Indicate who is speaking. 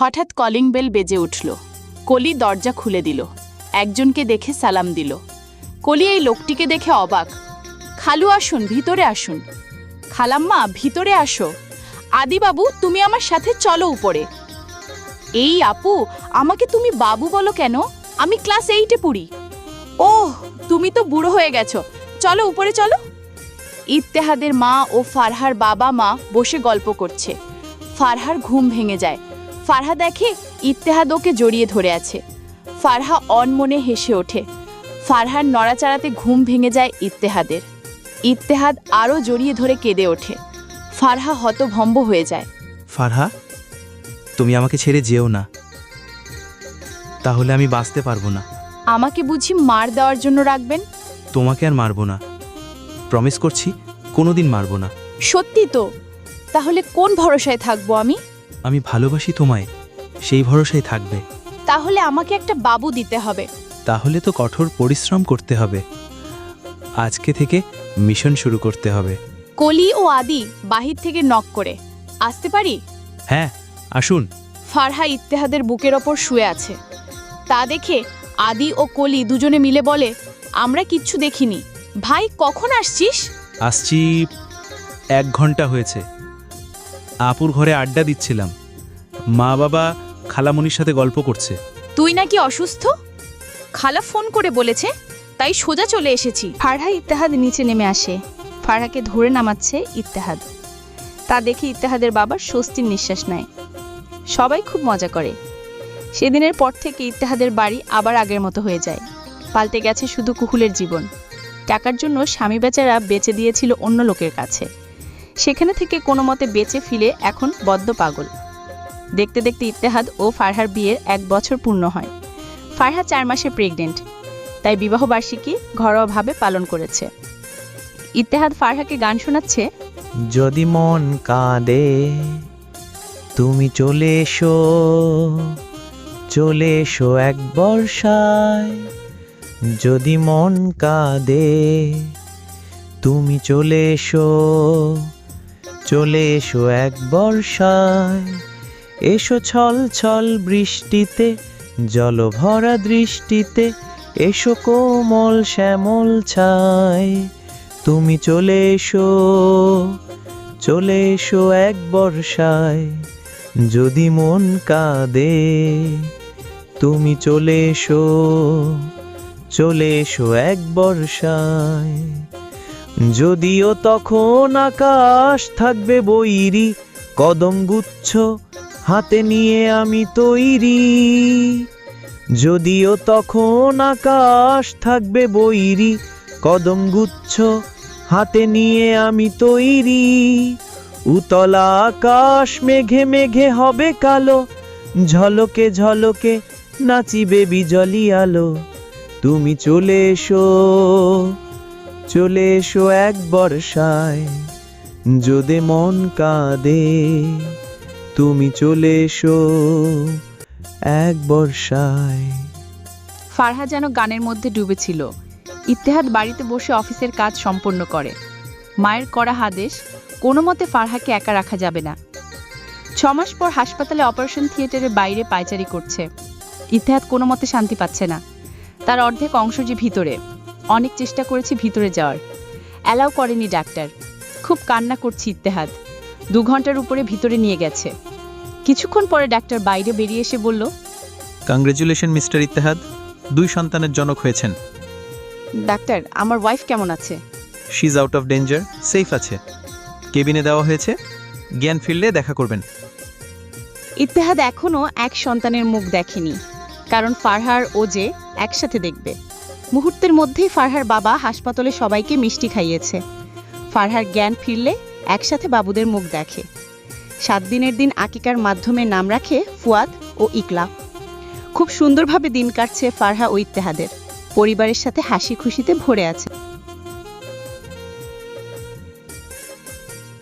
Speaker 1: হঠাৎ calling bell বেজে উঠল। কলি দরজা খুলে দিল। একজনকে দেখে সালাম দিল। কলি এই লোকটিকে দেখে অবাক। খালু, আসুন, ভিতরে আসুন। খালাম্মা, ভিতরে আসো। আদিবাবু, তুমি আমার সাথে চলো উপরে। এই আপু, আমাকে তুমি বাবু বলো কেন? আমি ক্লাস এইটে পড়ি। ওহ, তুমি তো বুড়ো হয়ে গেছো। চলো উপরে, চলো। ইত্তেহাদের মা ও ফারহার বাবা মা বসে গল্প করছে। ফারহার ঘুম ভেঙে যায়। ফারহা দেখে ইত্তেহাদ ওকে জড়িয়ে ধরে আছে। ফারহা অনমনে হেসে ওঠে। ফারহার নড়াচাড়াতে ঘুম ভেঙে যায় ইত্তেহাদের। ইত্তেহাদ আরও জড়িয়ে ধরে কেঁদে ওঠে। ফারহা হতভম্ব হয়ে যায়।
Speaker 2: ফারহা তুমি আমাকে ছেড়ে যেও না। তাহলে আমি বাঁচতে পারব না।
Speaker 1: আমাকে বুঝি মার দেওয়ার জন্য রাখবেন?
Speaker 2: তোমাকে আর মারবো না। প্রমিস করছি কোনোদিন মারবো না।
Speaker 1: সত্যি তো। তাহলে কোন ভরসায় থাকব আমি?
Speaker 2: আমি ভালোবাসি তোমায় সেই ভরসায় থাকবে।
Speaker 1: তাহলে আমাকে একটা বাবু দিতে হবে।
Speaker 2: তাহলে তো কঠোর পরিশ্রম করতে হবে। আজকে থেকে মিশন শুরু করতে হবে।
Speaker 1: কলি ও আদি বাহির থেকে নক করে। আসতে পারি?
Speaker 2: হ্যাঁ আসুন।
Speaker 1: ফারহা ইত্তেহাদের বুকের ওপর শুয়ে আছে। তা দেখে আদি ও কলি দুজনে মিলে বলে আমরা কিচ্ছু দেখিনি। ভাই কখন আসছিস?
Speaker 2: আসছি এক ঘণ্টা হয়েছে। আপুর ঘরে আড্ডা দিচ্ছিলাম। মা বাবা খালামণির সাথে গল্প করছে।
Speaker 1: তুই নাকি অসুস্থ? খালা ফোন করে বলেছে তাই সোজা চলে এসেছি।
Speaker 3: ফারহা ইত্তেহাদ নিচে নেমে আসে। ফারহাকে ধরে নামাচ্ছে ইত্তেহাদ। তা দেখে ইত্তেহাদের বাবা স্বস্তির নিঃশ্বাস নেয়। সবাই খুব মজা করে। সেদিনের পর থেকে ইত্তেহাদের বাড়ি আবার আগের মতো হয়ে যায়। পাল্টে গেছে শুধু কুহুলের জীবন। টাকার জন্য স্বামী বেচারা বেচে দিয়েছিল অন্য লোকের কাছে। সেখানে থেকে কোনো মতে বেঁচে ফিরে এখন বদ্ধ পাগল। দেখতে দেখতে ইত্তেহাদ ও ফারহার বিয়ের এক বছর পূর্ণ হয়। ফারহা চার মাসে প্রেগনেন্ট তাই বিবাহবার্ষিকী ঘরোয়াভাবে পালন করেছে। ইত্তেহাদ ফারহাকে গান শোনাচ্ছে,
Speaker 4: যদি মন কাঁদে, তুমি চলে এসো চলে এসো এক বর্ষায়। যদি মন কাঁদে, তুমি চলে এসো চলে এসো এক বর্ষায়। এসো ছল ছল বৃষ্টিতে, জলভরা দৃষ্টিতে, এসো কোমল শ্যামল ছায়। তুমি চলে এসো চলে এসো এক বর্ষায়, যদি মন কাঁদে। তুমি চলে এসো চলে এসো এক বর্ষায়। যদিও তখন আকাশ থাকবে বৈরি, কদম গুচ্ছ হাতে নিয়ে আমি তৈরি। যদিও তখন আকাশ থাকবে বৈরি, কদম গুচ্ছ হাতে নিয়ে আমি তৈরি। উতলা আকাশ মেঘে মেঘে হবে কালো, ঝলকে ঝলকে নাচিবে বিজলি আলো। তুমি চলে এসো। চলে এসো এক বর্ষায়। যদি মন কাঁদে, তুমি চলে এসো এক বর্ষায়।
Speaker 3: ফারহা যেন গানের মধ্যে ডুবেছিল। ইত্তেহাদ বাড়িতে বসে অফিসের কাজ সম্পন্ন করে। মায়ের করা আদেশ, কোনো মতে ফারহাকে একা রাখা যাবে না। ছমাস পর হাসপাতালে অপারেশন থিয়েটারের বাইরে পায়চারি করছে। ইতিহাদ কোনো মতে শান্তি পাচ্ছে না। তার অর্ধেক অংশ যে ভিতরে। অনেক চেষ্টা করেছি ভিতরে যাওয়ার। অ্যালাউ করেনি ডাক্তার। খুব কান্না করছি ইত্তেহাদ। দু ঘণ্টার উপরে ভিতরে নিয়ে গেছে। কিছুক্ষণ পরে ডাক্তার বাইরে বেরিয়ে এসে বলল
Speaker 5: কংগ্রেচুলেশন মিস্টার ইত্তেহাদ। দুই সন্তানের জনক হয়েছেন।
Speaker 3: ডাক্তার আমার ওয়াইফ কেমন আছে?
Speaker 5: She is out of danger safe আছে। কেবিনে দেওয়া হয়েছে। জ্ঞান ফিরলে দেখা করবেন।
Speaker 3: ইত্তেহাদ এখনও এক সন্তানের মুখ দেখেনি। কারণ ফারহার ও যে একসাথে দেখবে। মুহূর্তের মধ্যেই ফারহার বাবা হাসপাতালে সবাইকে মিষ্টি খাইয়েছে। ফারহার জ্ঞান ফিরলে একসাথে বাবুদের মুখ দেখে। সাত দিনের দিন আকিকার মাধ্যমে নাম রাখে ফুয়াদ ও ইকলা। খুব সুন্দরভাবে দিন কাটছে ফারহা ও ইত্তেহাদের। পরিবারের সাথে হাসি খুশিতে ভরে আছে।